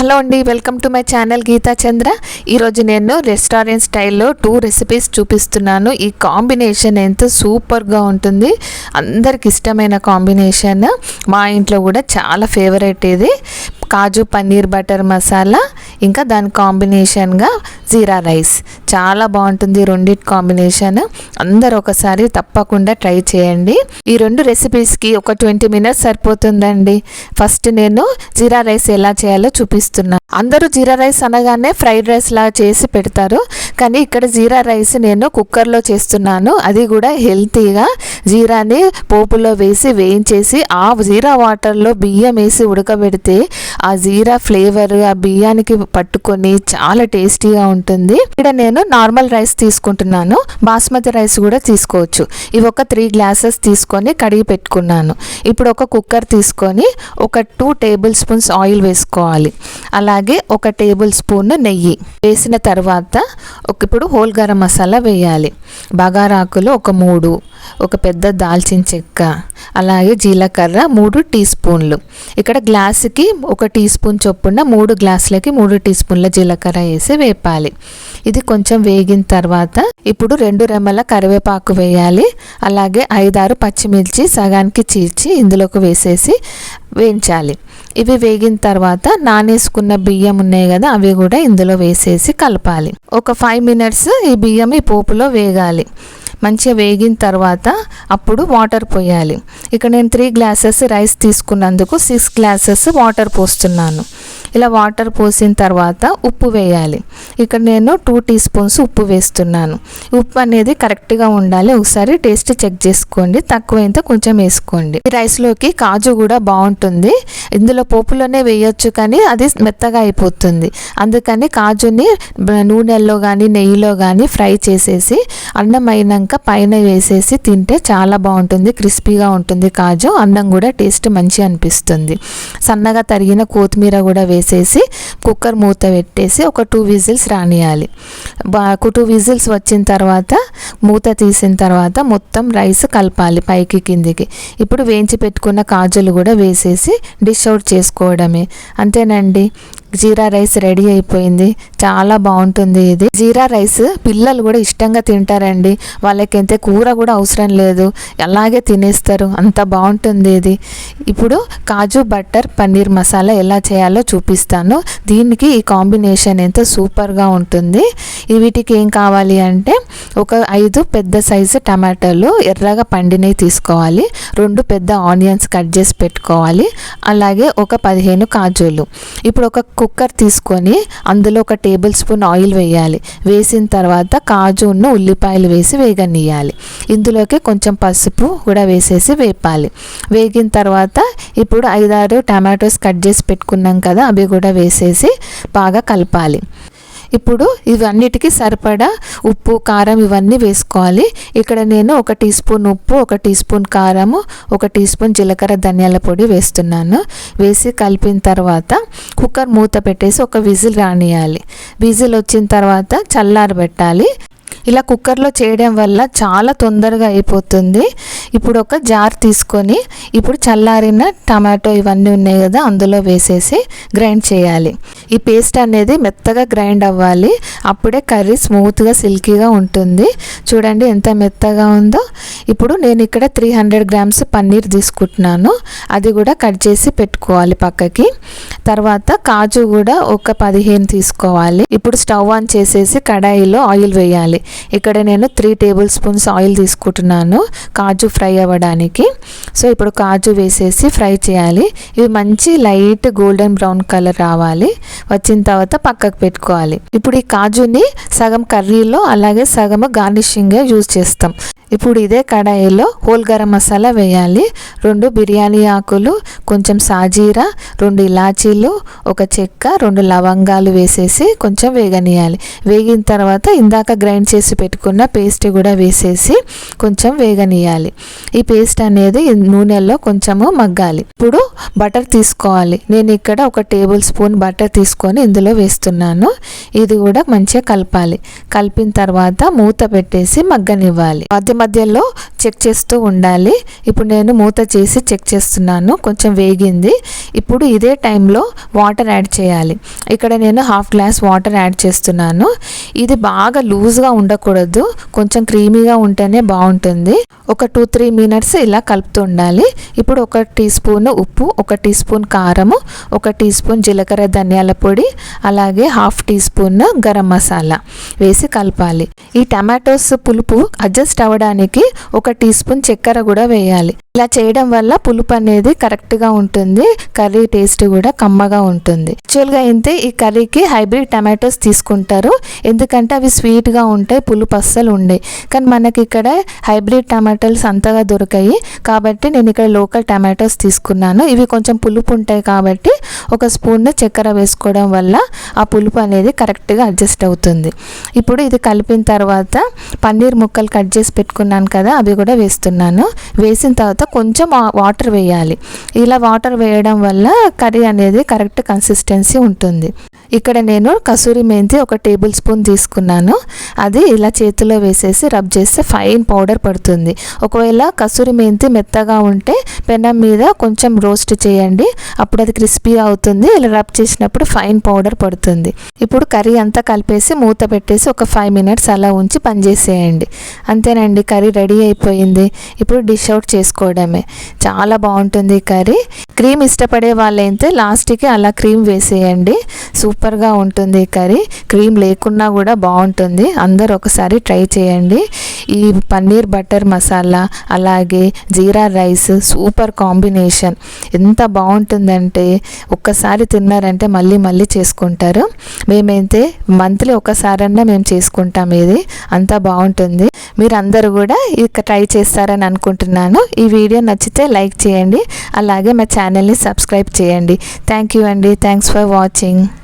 Hello అండి welcome to my channel Geeta Chandra. ఈరోజు నేను రెస్టారెంట్ స్టైల్లో టూ రెసిపీస్ చూపిస్తున్నాను. ఈ కాంబినేషన్ ఎంతో సూపర్గా ఉంటుంది. అందరికి ఇష్టమైన కాంబినేషన్. మా ఇంట్లో కూడా చాలా ఫేవరెట్ ఇది. కాజు పన్నీర్ బటర్ మసాలా ఇంకా దాని కాంబినేషన్గా జీరా రైస్. చాలా బాగుంటుంది రెండింటి కాంబినేషన్ అందరు ఒకసారి తప్పకుండా ట్రై చేయండి. ఈ రెండు రెసిపీస్కి ఒక ట్వంటీ మినిట్స్ సరిపోతుందండి. ఫస్ట్ నేను జీరా రైస్ ఎలా చేయాలో చూపిస్తున్నాను అందరూ జీరా రైస్ అనగానే ఫ్రైడ్ రైస్ లాగా చేసి పెడతారు. కానీ ఇక్కడ జీరా రైస్ నేను కుక్కర్లో చేస్తున్నాను. అది కూడా హెల్తీగా జీరాని పోపులో వేసి వేయించేసి ఆ జీరా వాటర్లో బియ్యం వేసి ఉడకబెడితే ఆ జీరా ఫ్లేవర్ ఆ బియ్యానికి పట్టుకొని చాలా టేస్టీగా ఉంటుంది. ఇక్కడ నేను నార్మల్ రైస్ తీసుకుంటున్నాను. బాస్మతి రైస్ కూడా తీసుకోవచ్చు. ఇవి ఒక త్రీ గ్లాసెస్ తీసుకొని కడిగి పెట్టుకున్నాను. ఇప్పుడు ఒక కుక్కర్ తీసుకొని ఒక టూ టేబుల్ స్పూన్స్ ఆయిల్ వేసుకోవాలి. అలాగే ఒక టేబుల్ స్పూన్ నెయ్యి వేసిన తర్వాత ఇప్పుడు హోల్ గరం మసాలా వేయాలి. బగారాకులు ఒక మూడు ఒక పెద్ద దాల్చిన చెక్క అలాగే జీలకర్ర మూడు టీ స్పూన్లు. ఇక్కడ గ్లాసుకి ఒక టీ స్పూన్ చొప్పున మూడు గ్లాసులకి మూడు టీ స్పూన్ల జీలకర్ర వేసి వేపాలి. ఇది కొంచెం వేగిన తర్వాత ఇప్పుడు రెండు రెమ్మల కరివేపాకు వేయాలి. అలాగే ఐదారు పచ్చిమిర్చి సగానికి చీల్చి ఇందులోకి వేసేసి వేయించాలి. ఇవి వేగిన తర్వాత నానేసుకున్న బియ్యం ఉన్నాయి కదా అవి కూడా ఇందులో వేసేసి కలపాలి. ఒక ఫైవ్ మినిట్స్ ఈ బియ్యం ఈ పోపులో వేగాలి. మంచిగా వేగిన తర్వాత అప్పుడు వాటర్ పోయాలి. ఇక్కడ నేను త్రీ గ్లాసెస్ రైస్ తీసుకున్నందుకు సిక్స్ గ్లాసెస్ వాటర్ పోస్తున్నాను. ఇలా వాటర్ పోసిన తర్వాత ఉప్పు వేయాలి. ఇక్కడ నేను టూ టీ స్పూన్స్ ఉప్పు వేస్తున్నాను. ఉప్పు అనేది కరెక్ట్గా ఉండాలి. ఒకసారి టేస్ట్ చెక్ చేసుకోండి. తక్కువైతే కొంచెం వేసుకోండి. ఈ రైస్లోకి కాజు కూడా బాగుంటుంది. ఇందులో పోపులోనే వేయొచ్చు కానీ అది మెత్తగా అయిపోతుంది. అందుకని కాజుని నూనెల్లో కానీ నెయ్యిలో కానీ ఫ్రై చేసేసి అన్నం అయినాక పైన వేసేసి తింటే చాలా బాగుంటుంది క్రిస్పీగా ఉంటుంది కాజు అన్నం కూడా టేస్ట్ మంచి అనిపిస్తుంది. సన్నగా తరిగిన కొత్తిమీర కూడా వేసేసి కుక్కర్ మూత పెట్టేసి ఒక టూ విజిల్స్ రానియాలి. బా టూ విజిల్స్ వచ్చిన తర్వాత మూత తీసిన తర్వాత మొత్తం రైస్ కలపాలి పైకి కిందికి. ఇప్పుడు వేయించి పెట్టుకున్న కాజులు కూడా వేసేసి డిష్ అవుట్ చేసుకోవడమే. అంతేనండి? జీరా రైస్ రెడీ అయిపోయింది. చాలా బాగుంటుంది ఇది. జీరా రైస్ పిల్లలు కూడా ఇష్టంగా తింటారండి. వాళ్ళకైతే కూర కూడా అవసరం లేదు. అలాగే తినేస్తారు. అంత బాగుంటుంది ఇది. ఇప్పుడు కాజు బటర్ పన్నీర్ మసాలా ఎలా చేయాలో చూపిస్తాను. దీనికి ఈ కాంబినేషన్ ఎంత సూపర్గా ఉంటుంది. వీటికి ఏం కావాలి అంటే ఒక ఐదు పెద్ద సైజు టమాటాలు ఎర్రగా పండినవి తీసుకోవాలి. రెండు పెద్ద ఆనియన్స్ కట్ చేసి పెట్టుకోవాలి. అలాగే ఒక పదిహేను కాజులు. ఇప్పుడు ఒక కుక్కర్ తీసుకొని అందులో ఒక టేబుల్ స్పూన్ ఆయిల్ వేయాలి. వేసిన తర్వాత కాజును ఉల్లిపాయలు వేసి వేగనీయాలి ఇందులోకి కొంచెం పసుపు కూడా వేసేసి వేపాలి. వేగిన తర్వాత ఇప్పుడు ఐదారు టమాటోస్ కట్ చేసి పెట్టుకున్నాం కదా అవి కూడా వేసేసి బాగా కలపాలి. ఇప్పుడు ఇవన్నిటికీ సరిపడా ఉప్పు కారం ఇవన్నీ వేసుకోవాలి. ఇక్కడ నేను ఒక టీ స్పూన్ ఉప్పు ఒక టీ స్పూన్ కారము ఒక టీ స్పూన్ జీలకర్ర ధనియాల పొడి వేస్తున్నాను. వేసి కలిపిన తర్వాత కుక్కర్ మూత పెట్టేసి ఒక విజిల్ రానియాలి. విజిల్ వచ్చిన తర్వాత చల్లారబెట్టాలి. ఇలా కుక్కర్లో చేయడం వల్ల చాలా తొందరగా అయిపోతుంది. ఇప్పుడు ఒక జార్ తీసుకొని ఇప్పుడు చల్లారిన టమాటో ఇవన్నీ ఉన్నాయి కదా అందులో వేసేసి గ్రైండ్ చేయాలి. ఈ పేస్ట్ అనేది మెత్తగా గ్రైండ్ అవ్వాలి. అప్పుడే కర్రీ స్మూత్గా సిల్కీగా ఉంటుంది. చూడండి ఎంత మెత్తగా ఉందో. ఇప్పుడు నేను ఇక్కడ త్రీ హండ్రెడ్ గ్రామ్స్ పన్నీర్ తీసుకుంటున్నాను. అది కూడా కట్ చేసి పెట్టుకోవాలి పక్కకి. తర్వాత కాజు కూడా ఒక పదిహేను తీసుకోవాలి. ఇప్పుడు స్టవ్ ఆన్ చేసేసి కడాయిలో ఆయిల్ వేయాలి. ఇక్కడ నేను త్రీ టేబుల్ స్పూన్స్ ఆయిల్ తీసుకుంటున్నాను. కాజు ఫ్రై అవ్వడానికి. సో ఇప్పుడు కాజు వేసేసి ఫ్రై చేయాలి. ఇవి మంచి లైట్ గోల్డెన్ బ్రౌన్ కలర్ రావాలి. వచ్చిన తర్వాత పక్కకు పెట్టుకోవాలి. ఇప్పుడు ఈ కాజుని సగం కర్రీలో అలాగే సగం గార్నిషింగ్గా యూజ్ చేస్తాం. ఇప్పుడు ఇదే కడాయిలో హోల్ గరం మసాలా వేయాలి. రెండు బిర్యానీ ఆకులు కొంచెం సాజీరా రెండు ఇలాచీలు ఒక చెక్క రెండు లవంగాలు వేసేసి కొంచెం వేగనీయాలి వేగిన తర్వాత ఇందాక గ్రైండ్ చేసి పెట్టుకున్న పేస్ట్ కూడా వేసేసి కొంచెం వేగనీయాలి ఈ పేస్ట్ అనేది నూనెలో కొంచెము మగ్గాలి. ఇప్పుడు బటర్ తీసుకోవాలి. నేను ఇక్కడ ఒక టేబుల్ స్పూన్ బటర్ తీసుకొని ఇందులో వేస్తున్నాను. ఇది కూడా మంచిగా కలపాలి. కలిపిన తర్వాత మూత పెట్టేసి మగ్గనివ్వాలి. మధ్య మధ్యలో చెక్ చేస్తూ ఉండాలి. ఇప్పుడు నేను మూత చేసి చెక్ చేస్తున్నాను. కొంచెం వేగింది. ఇప్పుడు ఇదే టైంలో వాటర్ యాడ్ చేయాలి. ఇక్కడ నేను హాఫ్ గ్లాస్ వాటర్ యాడ్ చేస్తున్నాను. ఇది బాగా లూజ్గా ఉండకూడదు. కొంచెం క్రీమీగా ఉంటేనే బాగుంటుంది. ఒక టూ త్రీ మినిట్స్ ఇలా కలుపుతూ ఉండాలి. ఇప్పుడు ఒక టీ స్పూన్ ఉప్పు ఒక టీ స్పూన్ కారము ఒక టీ స్పూన్ జీలకర్ర ధనియాల పొడి అలాగే half teaspoon garam masala వేసి కలపాలి. ఈ టమాటోస్ పులుపు అడ్జస్ట్ అవ్వడానికి ఒక టీ స్పూన్ చక్కెర కూడా వేయాలి. ఇలా చేయడం వల్ల పులుపు అనేది కరెక్ట్గా ఉంటుంది. కర్రీ టేస్ట్ కూడా కమ్మగా ఉంటుంది. యాక్చువల్గా అయితే ఈ కర్రీకి హైబ్రిడ్ టమాటోస్ తీసుకుంటారు. ఎందుకంటే అవి స్వీట్గా ఉంటాయి పులుపు అస్సలు ఉండేవి కానీ మనకి ఇక్కడ హైబ్రిడ్ టమాటోస్ అంతగా దొరికాయి. కాబట్టి నేను ఇక్కడ లోకల్ టమాటోస్ తీసుకున్నాను. ఇవి కొంచెం పులుపు ఉంటాయి కాబట్టి ఒక స్పూన్ చక్కెర వేసుకోవడం వల్ల ఆ పులుపు అనేది కరెక్ట్గా అడ్జస్ట్ అవుతుంది. ఇప్పుడు ఇది కలిపిన తర్వాత పన్నీర్ ముక్కలు కట్ చేసి పెట్టుకున్నాను కదా అవి కూడా వేస్తున్నాను. వేసిన తర్వాత కొంచెం వాటర్ వేయాలి. ఇలా వాటర్ వేయడం వల్ల కర్రీ అనేది కరెక్ట్ కన్సిస్టెన్సీ ఉంటుంది. ఇక్కడ నేను కసూరి మెంతి ఒక టేబుల్ స్పూన్ తీసుకున్నాను. అది ఇలా చేతిలో వేసేసి రబ్ చేస్తే ఫైన్ పౌడర్ పడుతుంది. ఒకవేళ కసూరి మెంతి మెత్తగా ఉంటే పెనం మీద కొంచెం రోస్ట్ చేయండి. అప్పుడు అది క్రిస్పీ అవుతుంది. ఇలా రబ్ చేసినప్పుడు ఫైన్ పౌడర్ పడుతుంది. ఇప్పుడు కర్రీ అంతా కలిపేసి మూత పెట్టేసి ఒక ఫైవ్ మినిట్స్ అలా ఉంచి పనిచేసేయండి. అంతేనండి కర్రీ రెడీ అయిపోయింది. ఇప్పుడు డిష్ అవుట్ చేసుకోవడమే. చాలా బాగుంటుంది కర్రీ. క్రీమ్ ఇష్టపడే వాళ్ళైతే లాస్ట్కి అలా క్రీమ్ వేసేయండి. సూపర్గా ఉంటుంది కర్రీ. క్రీమ్ లేకున్నా కూడా బాగుంటుంది. అందరు ఒకసారి ట్రై చేయండి. ఈ పన్నీర్ బటర్ మసాలా అలాగే జీరా రైస్ సూపర్ కాంబినేషన్. ఎంత బాగుంటుందంటే ఒక్కసారి తిన్నారంటే మళ్ళీ మళ్ళీ చేసుకుంటారు. మేమైతే మంత్లీ ఒకసారన్నా మేము చేసుకుంటాం ఇది. అంత బాగుంటుంది. మీరు అందరూ కూడా ఇక ట్రై చేస్తారని అనుకుంటున్నాను. ఈ వీడియో నచ్చితే లైక్ చేయండి. అలాగే మా ఛానల్ని సబ్స్క్రైబ్ చేయండి. థ్యాంక్ యూ అండి. Thanks for watching.